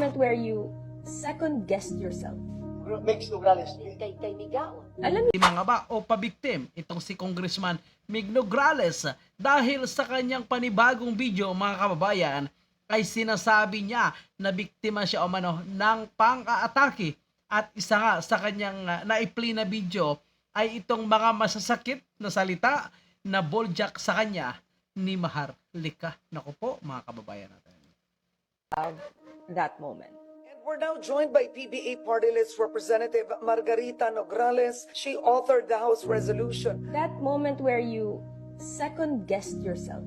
moment where you second guessed yourself. Mix Nograles. kay kay Migaon. Alam Biktima nga ba o pabiktim itong si Congressman Mig Nograles dahil sa kanyang panibagong video mga kababayan ay sinasabi niya na biktima siya o mano ng pang-aatake at isa nga sa kanyang uh, naipli na video ay itong mga masasakit na salita na boljak sa kanya ni Mahar Lika. Naku po mga kababayan natin. That moment. And we're now joined by PBA Party List Representative Margarita Nograles. She authored the House resolution. That moment where you second guessed yourself.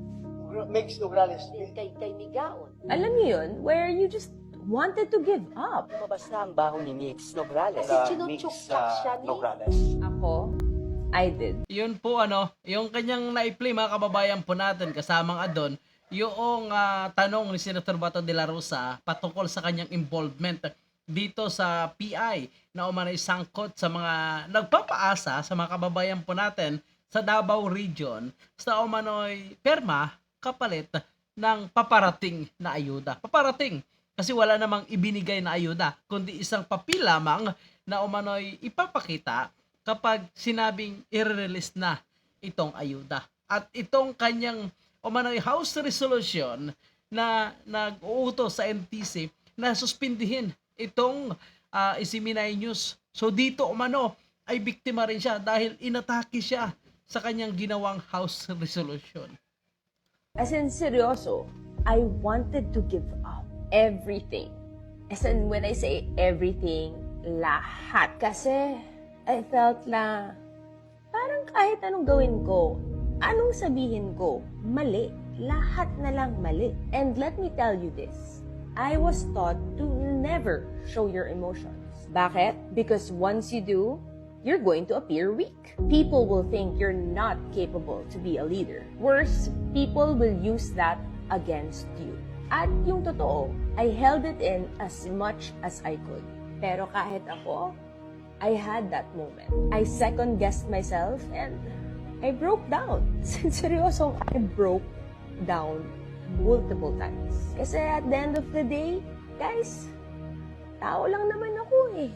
Mix Nograles. kay kay Migaon. Alam niyo yun, where you just wanted to give up. Mabasa ang baho ni Mix Nograles. Kasi Mix chinuchukchak siya ni Nograles. Ako, I did. Yun po ano, yung kanyang naipli mga kababayan po natin kasamang adon, yung ah, tanong ni Senator Bato de la Rosa patungkol sa kanyang involvement dito sa PI na umanay sangkot sa mga nagpapaasa sa mga kababayan po natin sa Davao Region sa umano'y perma kapalit ng paparating na ayuda. Paparating kasi wala namang ibinigay na ayuda kundi isang papel lamang na umano'y ipapakita kapag sinabing i-release na itong ayuda. At itong kanyang umano'y House Resolution na nag-uutos sa NTC na suspindihin itong uh, Isiminay News. So dito umano ay biktima rin siya dahil inatake siya sa kanyang ginawang House Resolution. As in, seryoso, I wanted to give up everything. As in, when I say everything, lahat. Kasi, I felt na parang kahit anong gawin ko, anong sabihin ko, mali. Lahat na lang mali. And let me tell you this, I was taught to never show your emotions. Bakit? Because once you do, you're going to appear weak. People will think you're not capable to be a leader. Worse, people will use that against you. At yung totoo, I held it in as much as I could. Pero kahit ako, I had that moment. I second guessed myself and I broke down. Seryoso, I broke down multiple times. Kasi at the end of the day, guys, tao lang naman ako eh.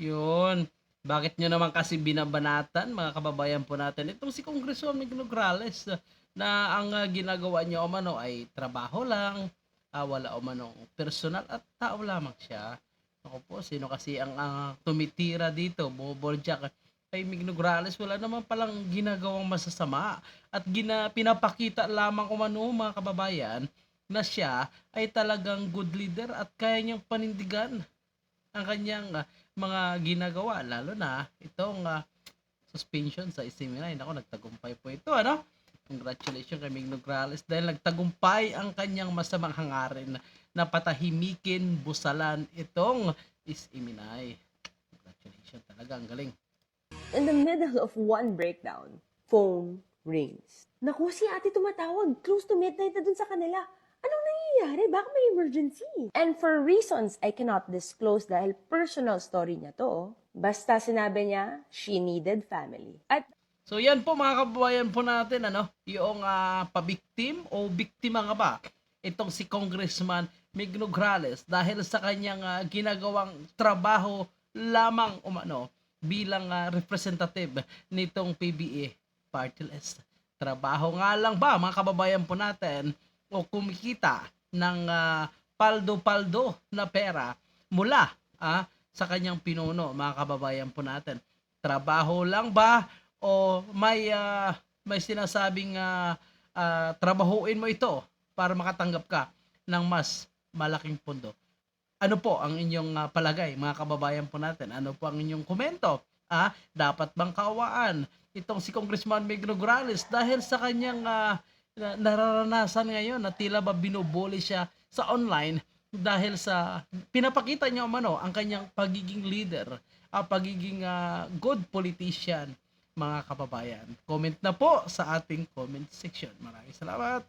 Yun. Bakit nyo naman kasi binabanatan, mga kababayan po natin, itong si Congressman Mig Nograles na, na ang uh, ginagawa niya o mano ay trabaho lang, uh, wala o manong personal at tao lamang siya. Ako po, sino kasi ang uh, tumitira dito, Boboljak, kay Mig Nograles, wala naman palang ginagawang masasama at gina, pinapakita lamang umano mga kababayan na siya ay talagang good leader at kaya niyang panindigan ang kanyang uh, mga ginagawa lalo na itong uh, suspension sa Isiminay. Nako, nagtagumpay po ito, ano? Congratulations kay Mig Nograles dahil nagtagumpay ang kanyang masamang hangarin na patahimikin, busalan itong Isiminay. Congratulations talaga, ang galing. In the middle of one breakdown, phone rings. Naku, si ate tumatawag. Close to midnight na dun sa kanila. Anong nangyayari? Baka may emergency. And for reasons I cannot disclose dahil personal story niya to, basta sinabi niya, she needed family. At So yan po mga kababayan po natin ano, yung ah, pabiktim o biktima nga ba itong si Congressman Mig Nograles dahil sa kanyang ah, ginagawang trabaho lamang umano bilang ah, representative nitong PBA party list. Trabaho nga lang ba mga kababayan po natin o kumikita ng ah, paldo-paldo na pera mula ah, sa kanyang pinuno mga kababayan po natin. Trabaho lang ba o may ah, may sinasabing ah, ah, trabahuin mo ito para makatanggap ka ng mas malaking pondo. Ano po ang inyong ah, palagay mga kababayan po natin? Ano po ang inyong komento? Ah, dapat bang kaawaan itong si Congressman Mig Nograles dahil sa kanyang na- nararanasan ngayon na tila ba binubuli siya sa online dahil sa pinapakita niya umano ang kanyang pagiging leader, ang pagiging ah, good politician mga kababayan. Comment na po sa ating comment section. Maraming salamat.